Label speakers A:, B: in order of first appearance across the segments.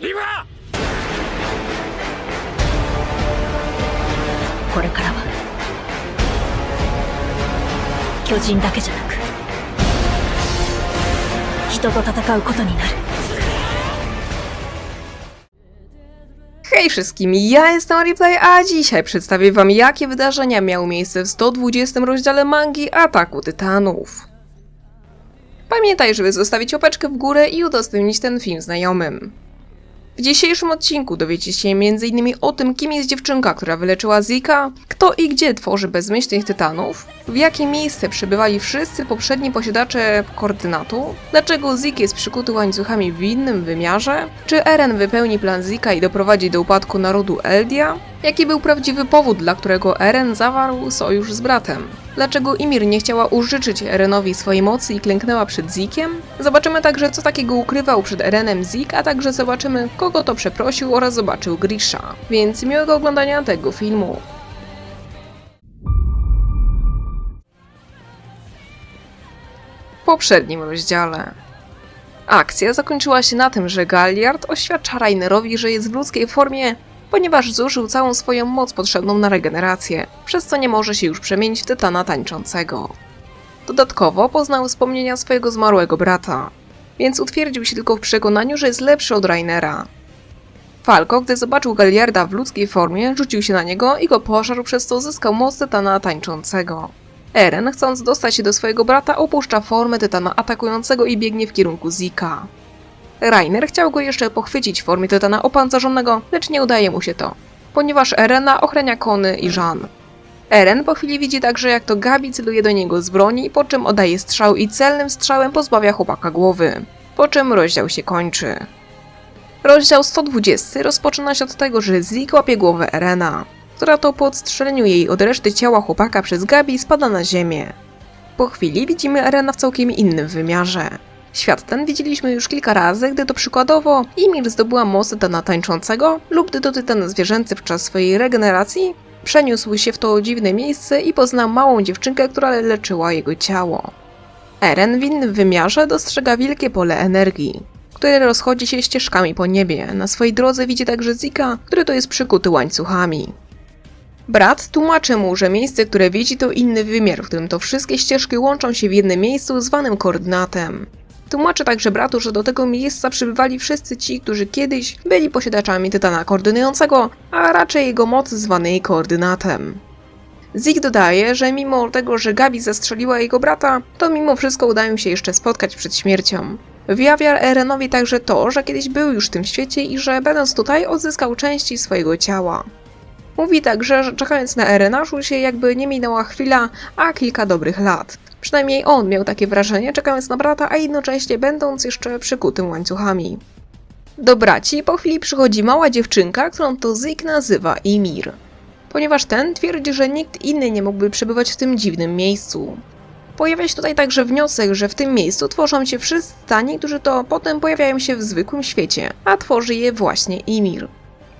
A: 今
B: これからは巨人だけじゃなく人と戦うことになる
C: Hej wszystkim, ja jestem Replay, a dzisiaj przedstawię wam jakie wydarzenia miały miejsce w 120 rozdziale mangi Ataku Tytanów. Pamiętaj, żeby zostawić opeczkę w górę i udostępnić ten film znajomym. W dzisiejszym odcinku dowiecie się m.in. o tym, kim jest dziewczynka, która wyleczyła Zika, kto i gdzie tworzy bezmyślnych tytanów, w jakie miejsce przybywali wszyscy poprzedni posiadacze koordynatu, dlaczego Zik jest przykuty łańcuchami w innym wymiarze, czy Eren wypełni plan Zika i doprowadzi do upadku narodu Eldia, jaki był prawdziwy powód, dla którego Eren zawarł sojusz z bratem. Dlaczego Imir nie chciała użyczyć Erenowi swojej mocy i klęknęła przed Zikiem? Zobaczymy także, co takiego ukrywał przed Erenem Zik, a także zobaczymy, kogo to przeprosił oraz zobaczył Grisha. Więc miłego oglądania tego filmu. W poprzednim rozdziale. Akcja zakończyła się na tym, że Galliard oświadcza Rainerowi, że jest w ludzkiej formie, ponieważ zużył całą swoją moc potrzebną na regenerację, przez co nie może się już przemienić w tytana tańczącego. Dodatkowo poznał wspomnienia swojego zmarłego brata, więc utwierdził się tylko w przekonaniu, że jest lepszy od Rainera. Falco, gdy zobaczył Galliarda w ludzkiej formie, rzucił się na niego i go pożarł, przez co zyskał moc tytana tańczącego. Eren, chcąc dostać się do swojego brata, opuszcza formę tytana atakującego i biegnie w kierunku Zika. Rainer chciał go jeszcze pochwycić w formie tytana opancerzonego, lecz nie udaje mu się to, ponieważ Erena ochrania Kony i Jean. Eren po chwili widzi także jak to Gabi celuje do niego z broni, po czym oddaje strzał i celnym strzałem pozbawia chłopaka głowy, po czym rozdział się kończy. Rozdział 120 rozpoczyna się od tego, że Zik łapie głowę Erena, która to po odstrzeleniu jej od reszty ciała chłopaka przez Gabi spada na ziemię. Po chwili widzimy Erena w całkiem innym wymiarze. Świat ten widzieliśmy już kilka razy, gdy to przykładowo Imir zdobyła moc tytana tańczącego lub gdy to tytan zwierzęcy podczas swojej regeneracji przeniósł się w to dziwne miejsce i poznał małą dziewczynkę, która leczyła jego ciało. Eren w innym wymiarze dostrzega wielkie pole energii, które rozchodzi się ścieżkami po niebie. Na swojej drodze widzi także Zika, który to jest przykuty łańcuchami. Brat tłumaczy mu, że miejsce, które widzi, to inny wymiar, w którym to wszystkie ścieżki łączą się w jednym miejscu zwanym koordynatem. Tłumaczy także bratu, że do tego miejsca przybywali wszyscy ci, którzy kiedyś byli posiadaczami tytana koordynującego, a raczej jego mocy zwanej koordynatem. Zik dodaje, że mimo tego, że Gabi zastrzeliła jego brata, to mimo wszystko udają się jeszcze spotkać przed śmiercią. Wyjawia Erenowi także to, że kiedyś był już w tym świecie i że będąc tutaj odzyskał części swojego ciała. Mówi także, że czekając na Erena czuł się jakby nie minęła chwila, a kilka dobrych lat. Przynajmniej on miał takie wrażenie, czekając na brata, a jednocześnie będąc jeszcze przykutym łańcuchami. Do braci po chwili przychodzi mała dziewczynka, którą to Zik nazywa Imir. Ponieważ ten twierdzi, że nikt inny nie mógłby przebywać w tym dziwnym miejscu. Pojawia się tutaj także wniosek, że w tym miejscu tworzą się wszyscy tani, którzy to potem pojawiają się w zwykłym świecie, a tworzy je właśnie Imir.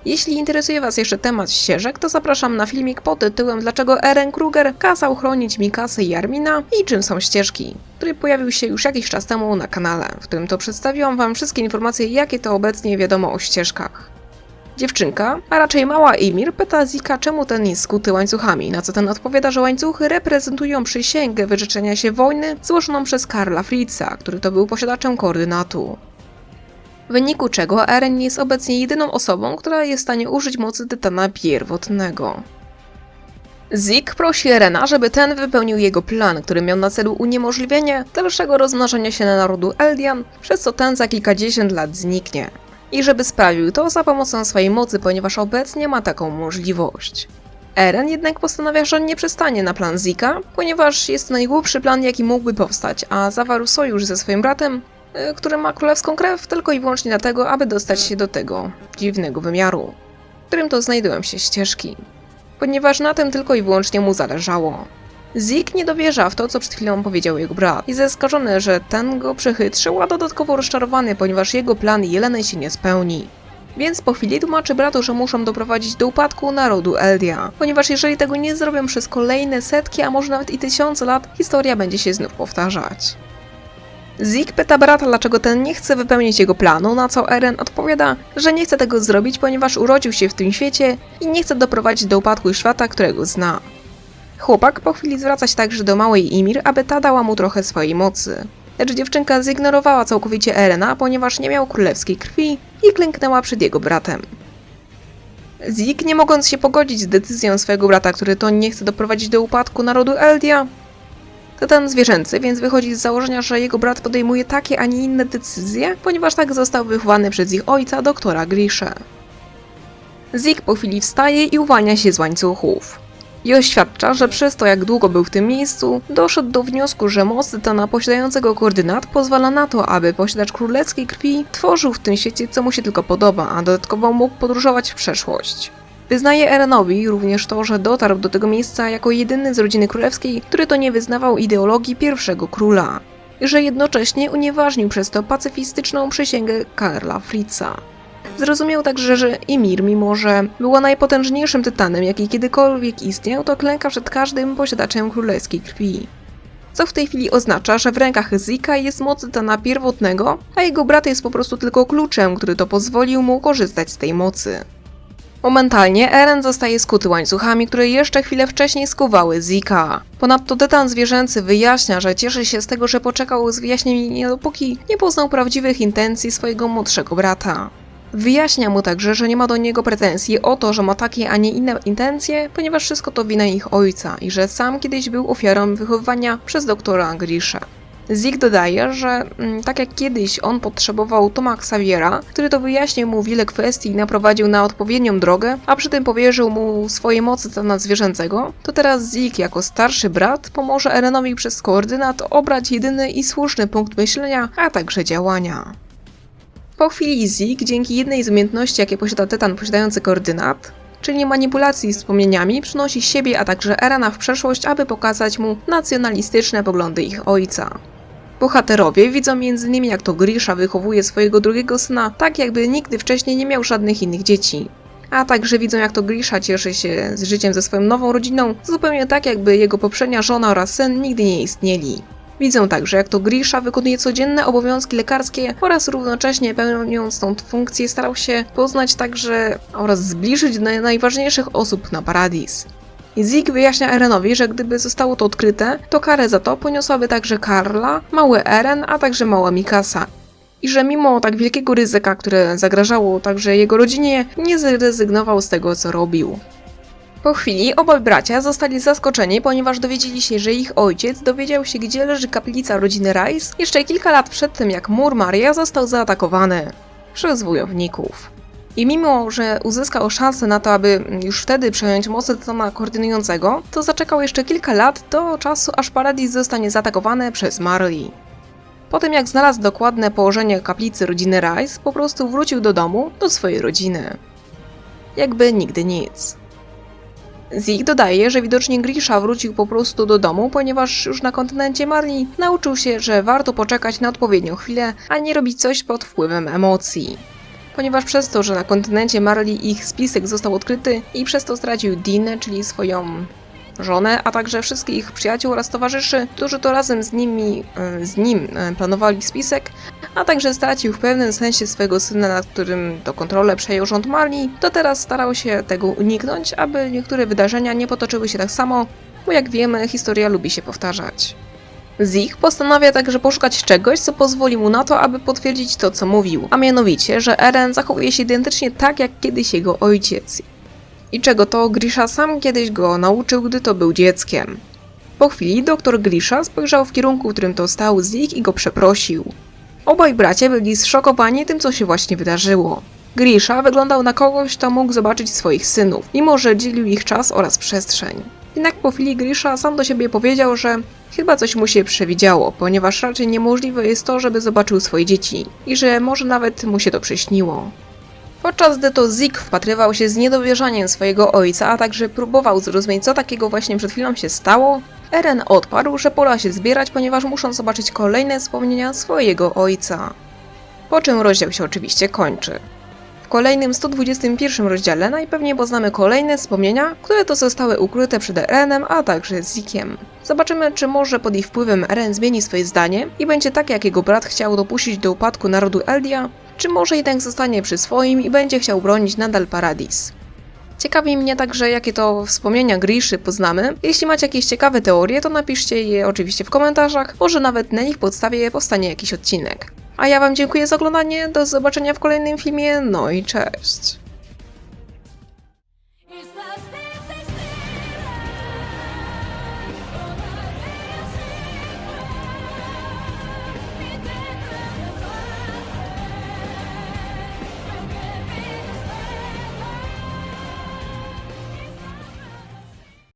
C: Jeśli interesuje Was jeszcze temat ścieżek, to zapraszam na filmik pod tytułem Dlaczego Eren Kruger kazał chronić Mikasę i Armina i czym są ścieżki, który pojawił się już jakiś czas temu na kanale, w którym to przedstawiłam Wam wszystkie informacje, jakie to obecnie wiadomo o ścieżkach. Dziewczynka, a raczej mała Imir, pyta Zika, czemu ten jest skuty łańcuchami, na co ten odpowiada, że łańcuchy reprezentują przysięgę wyrzeczenia się wojny złożoną przez Karla Fritza, który to był posiadaczem koordynatu w wyniku czego Eren jest obecnie jedyną osobą, która jest w stanie użyć mocy tytana pierwotnego. Zik prosi Erena, żeby ten wypełnił jego plan, który miał na celu uniemożliwienie dalszego rozmnażania się na narodu Eldian, przez co ten za kilkadziesiąt lat zniknie. I żeby sprawił to za pomocą swojej mocy, ponieważ obecnie ma taką możliwość. Eren jednak postanawia, że nie przestanie na plan Zika, ponieważ jest to najgłupszy plan, jaki mógłby powstać, a zawarł sojusz ze swoim bratem, który ma królewską krew tylko i wyłącznie dlatego, aby dostać się do tego dziwnego wymiaru, w którym to znajdują się ścieżki. Ponieważ na tym tylko i wyłącznie mu zależało. Zik nie dowierza w to, co przed chwilą powiedział jego brat i zaskoczony, że ten go przechytrzył, a dodatkowo rozczarowany, ponieważ jego plan Jeleny się nie spełni. Więc po chwili tłumaczy bratu, że muszą doprowadzić do upadku narodu Eldia, ponieważ jeżeli tego nie zrobią przez kolejne setki, a może nawet i tysiące lat, historia będzie się znów powtarzać. Zeke pyta brata, dlaczego ten nie chce wypełnić jego planu, na co Eren odpowiada, że nie chce tego zrobić, ponieważ urodził się w tym świecie i nie chce doprowadzić do upadku świata, którego zna. Chłopak po chwili zwraca się także do małej Imir, aby ta dała mu trochę swojej mocy. Lecz dziewczynka zignorowała całkowicie Erena, ponieważ nie miał królewskiej krwi i klęknęła przed jego bratem. Zik, nie mogąc się pogodzić z decyzją swojego brata, który to nie chce doprowadzić do upadku narodu Eldia, to ten zwierzęcy, więc wychodzi z założenia, że jego brat podejmuje takie, a nie inne decyzje, ponieważ tak został wychowany przez ich ojca, doktora Grisha. Zik po chwili wstaje i uwalnia się z łańcuchów. I oświadcza, że przez to, jak długo był w tym miejscu, doszedł do wniosku, że moc Tytana posiadającego koordynat pozwala na to, aby posiadacz królewskiej krwi tworzył w tym świecie, co mu się tylko podoba, a dodatkowo mógł podróżować w przeszłość. Wyznaje Erenowi również to, że dotarł do tego miejsca jako jedyny z rodziny królewskiej, który to nie wyznawał ideologii pierwszego króla. Że jednocześnie unieważnił przez to pacyfistyczną przysięgę Karla Fritza. Zrozumiał także, że Imir, mimo że była najpotężniejszym tytanem, jaki kiedykolwiek istniał, to klęka przed każdym posiadaczem królewskiej krwi. Co w tej chwili oznacza, że w rękach Zika jest moc tytana pierwotnego, a jego brat jest po prostu tylko kluczem, który to pozwolił mu korzystać z tej mocy. Momentalnie Eren zostaje skuty łańcuchami, które jeszcze chwilę wcześniej skuwały Zika. Ponadto tytan zwierzęcy wyjaśnia, że cieszy się z tego, że poczekał z wyjaśnieniem dopóki nie poznał prawdziwych intencji swojego młodszego brata. Wyjaśnia mu także, że nie ma do niego pretensji o to, że ma takie, a nie inne intencje, ponieważ wszystko to wina ich ojca i że sam kiedyś był ofiarą wychowywania przez doktora Grisha. Zeke dodaje, że mm, tak jak kiedyś on potrzebował Toma Xaviera, który to wyjaśnił mu wiele kwestii i naprowadził na odpowiednią drogę, a przy tym powierzył mu swoje mocy Tana zwierzęcego, to teraz Zeke jako starszy brat pomoże Erenowi przez koordynat obrać jedyny i słuszny punkt myślenia, a także działania. Po chwili Zeke, dzięki jednej z umiejętności, jakie posiada Tytan posiadający koordynat, czyli manipulacji wspomnieniami, przynosi siebie, a także Erena w przeszłość, aby pokazać mu nacjonalistyczne poglądy ich ojca. Bohaterowie widzą m.in. jak to Grisha wychowuje swojego drugiego syna tak jakby nigdy wcześniej nie miał żadnych innych dzieci. A także widzą jak to Grisha cieszy się z życiem ze swoją nową rodziną, zupełnie tak jakby jego poprzednia żona oraz syn nigdy nie istnieli. Widzą także jak to Grisha wykonuje codzienne obowiązki lekarskie oraz równocześnie pełniąc tą funkcję starał się poznać także oraz zbliżyć najważniejszych osób na Paradis. Zeke wyjaśnia Erenowi, że gdyby zostało to odkryte, to karę za to poniosłaby także Karla, mały Eren, a także mała Mikasa. I że mimo tak wielkiego ryzyka, które zagrażało także jego rodzinie, nie zrezygnował z tego, co robił. Po chwili obaj bracia zostali zaskoczeni, ponieważ dowiedzieli się, że ich ojciec dowiedział się, gdzie leży kaplica rodziny Rice jeszcze kilka lat przed tym, jak mur Maria został zaatakowany przez wojowników. I mimo, że uzyskał szansę na to, aby już wtedy przejąć mocy Tytana koordynującego, to zaczekał jeszcze kilka lat do czasu, aż Paradis zostanie zaatakowane przez Marley. Po tym jak znalazł dokładne położenie kaplicy rodziny Rice, po prostu wrócił do domu, do swojej rodziny. Jakby nigdy nic. Zeke dodaje, że widocznie Grisha wrócił po prostu do domu, ponieważ już na kontynencie Marley nauczył się, że warto poczekać na odpowiednią chwilę, a nie robić coś pod wpływem emocji ponieważ przez to, że na kontynencie Marley ich spisek został odkryty i przez to stracił Dinę, czyli swoją żonę, a także wszystkich ich przyjaciół oraz towarzyszy, którzy to razem z nimi, e, z nim e, planowali spisek, a także stracił w pewnym sensie swojego syna, nad którym to kontrolę przejął rząd Marley, to teraz starał się tego uniknąć, aby niektóre wydarzenia nie potoczyły się tak samo, bo jak wiemy, historia lubi się powtarzać. Zeke postanawia także poszukać czegoś, co pozwoli mu na to, aby potwierdzić to, co mówił, a mianowicie, że Eren zachowuje się identycznie tak, jak kiedyś jego ojciec. I czego to Grisha sam kiedyś go nauczył, gdy to był dzieckiem. Po chwili doktor Grisha spojrzał w kierunku, w którym to stał Zeke i go przeprosił. Obaj bracia byli zszokowani tym, co się właśnie wydarzyło. Grisha wyglądał na kogoś, kto mógł zobaczyć swoich synów, mimo że dzielił ich czas oraz przestrzeń. Jednak po chwili Grisha sam do siebie powiedział, że chyba coś mu się przewidziało, ponieważ raczej niemożliwe jest to, żeby zobaczył swoje dzieci i że może nawet mu się to przyśniło. Podczas gdy to Zeke wpatrywał się z niedowierzaniem swojego ojca, a także próbował zrozumieć, co takiego właśnie przed chwilą się stało, Eren odparł, że pora się zbierać, ponieważ muszą zobaczyć kolejne wspomnienia swojego ojca. Po czym rozdział się oczywiście kończy. Kolejnym 121 rozdziale najpewniej poznamy kolejne wspomnienia, które to zostały ukryte przed Erenem, a także Zikiem. Zobaczymy, czy może pod ich wpływem Eren zmieni swoje zdanie i będzie tak, jak jego brat chciał dopuścić do upadku narodu Eldia, czy może jednak zostanie przy swoim i będzie chciał bronić nadal Paradis. Ciekawi mnie także, jakie to wspomnienia Griszy poznamy. Jeśli macie jakieś ciekawe teorie, to napiszcie je oczywiście w komentarzach, może nawet na ich podstawie powstanie jakiś odcinek. A ja Wam dziękuję za oglądanie, do zobaczenia w kolejnym filmie, no i cześć!